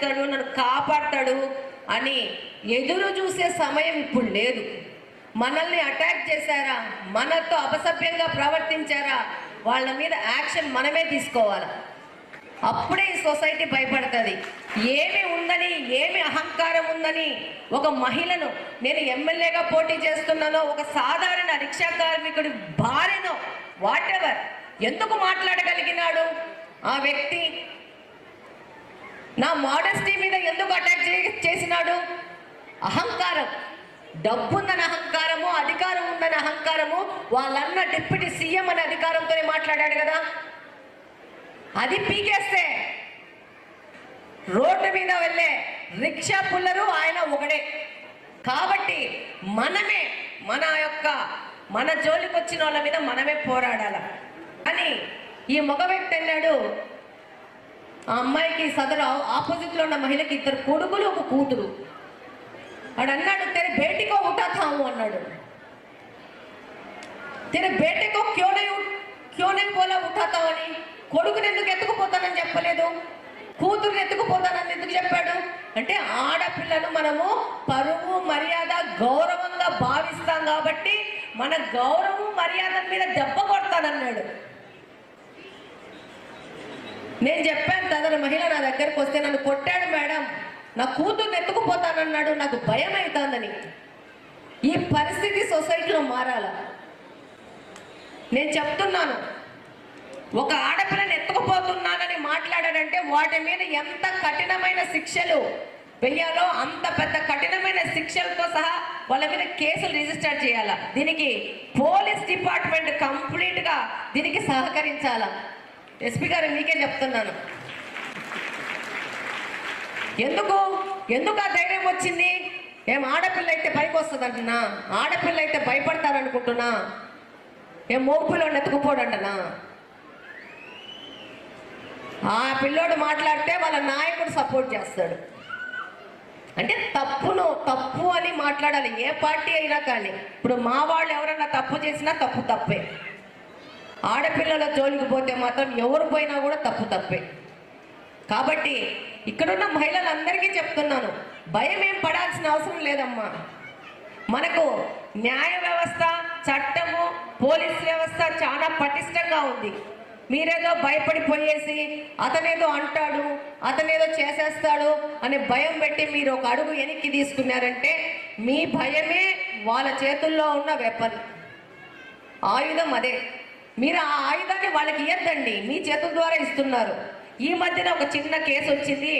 చేస్తాడు నన్ను కాపాడతాడు అని ఎదురు చూసే సమయం ఇప్పుడు లేదు. మనల్ని అటాక్ చేశారా? మనతో అపసభ్యంగా ప్రవర్తించారా? వాళ్ళ మీద యాక్షన్ మనమే తీసుకోవాలి? అప్పుడే ఈ సొసైటీ భయపడుతుంది. ఏమి ఉందని ఏమి అహంకారం ఉందని ఒక మహిళను నేను ఎమ్మెల్యేగా పోటీ చేస్తున్నానో ఒక సాధారణ రిక్షా కార్మికుడి భార్యనో వాట్ ఎవర్ ఎందుకు మాట్లాడగలిగినాడు? ఆ వ్యక్తి నా మోడస్టీ మీద ఎందుకు అటాక్ చేసినాడు? అహంకారం. డబ్బుందని అహంకారము అధికారం ఉందని అహంకారము వాళ్ళన్న డిప్యూటీ సీఎం అనే అధికారంతోనే మాట్లాడాడు కదా. అది పీకేస్తే రోడ్డు మీద వెళ్ళే రిక్షా పుల్లరు ఆయన ఒకడే. కాబట్టి మనమే మన యొక్క మన జోలికి వచ్చిన వాళ్ళ మీద మనమే పోరాడాల. అని ఈ మగ వ్యక్తి అన్నాడు ఆ అమ్మాయికి సదరు ఆపోజిట్లో ఉన్న మహిళకి ఇద్దరు కొడుకులు ఒక కూతురు. వాడు అన్నాడు తెరే బేటికో ఉఠాతాము అన్నాడు. తెరే బేటకో క్యోనే క్యోనే పోలా ఉఠాతావని కొడుకుని ఎందుకు ఎత్తుకుపోతానని చెప్పలేదు? కూతురుని ఎత్తుకుపోతానని ఎందుకు చెప్పాడు? అంటే ఆడపిల్లను మనము పరువు మర్యాద గౌరవంగా భావిస్తాం కాబట్టి మన గౌరవం మర్యాద మీద దెబ్బ కొడతానన్నాడు. నేను చెప్పాను తదన మహిళ నా దగ్గరకు వస్తే నన్ను కొట్టాడు మేడం. నా కూతుర్ని ఎత్తుకుపోతానన్నాడు. నాకు భయం అవుతుందని ఈ పరిస్థితి సొసైటీలో మారాల. నేను చెప్తున్నాను. ఒక ఆడపిల్లని ఎత్తుకుపోతున్నానని మాట్లాడాడంటే వాటి మీద ఎంత కఠినమైన శిక్షలు వెయ్యాలో అంత పెద్ద కఠినమైన శిక్షలతో సహా వాళ్ళ మీద కేసులు రిజిస్టర్ చేయాల. దీనికి పోలీస్ డిపార్ట్మెంట్ కంప్లీట్గా దీనికి సహకరించాల. ఎస్పీ గారు మీకే చెప్తున్నాను. ఎందుకు? ఎందుకు ఆ ధైర్యం వచ్చింది? ఏం ఆడపిల్ల అయితే పైకి వస్తుంది అంటున్నా ఆడపిల్ల అయితే భయపడతారనుకుంటున్నా? ఏం మోపిల్లోని ఎత్తుకుపోడంటనా? ఆ పిల్లోడు మాట్లాడితే వాళ్ళ నాయకుడు సపోర్ట్ చేస్తాడు. అంటే తప్పును తప్పు అని మాట్లాడాలి. ఏ పార్టీ అయినా కానీ. ఇప్పుడు మా వాళ్ళు ఎవరైనా తప్పు చేసినా తప్పు తప్పే. ఆడపిల్లల జోలికి పోతే మాత్రం ఎవరు పోయినా కూడా తప్పు తప్పే. కాబట్టి ఇక్కడున్న మహిళలందరికీ చెప్తున్నాను భయం ఏం పడాల్సిన అవసరం లేదమ్మా. మనకు న్యాయ వ్యవస్థ చట్టము పోలీస్ వ్యవస్థ చాలా పటిష్టంగా ఉంది. మీరేదో భయపడిపోయేసి అతనేదో అంటాడు అతనేదో చేసేస్తాడు అనే భయం పెట్టి మీరు ఒక అడుగు వెనక్కి తీసుకున్నారంటే మీ భయమే వాళ్ళ చేతుల్లో ఉన్న వెపన్. ఆయుధం అదే. మీరు ఆ ఆయుధాన్ని వాళ్ళకి ఇవ్వద్దండి మీ చేతుల ద్వారా ఇస్తున్నారు. ఈ మధ్యన ఒక చిన్న కేసు వచ్చింది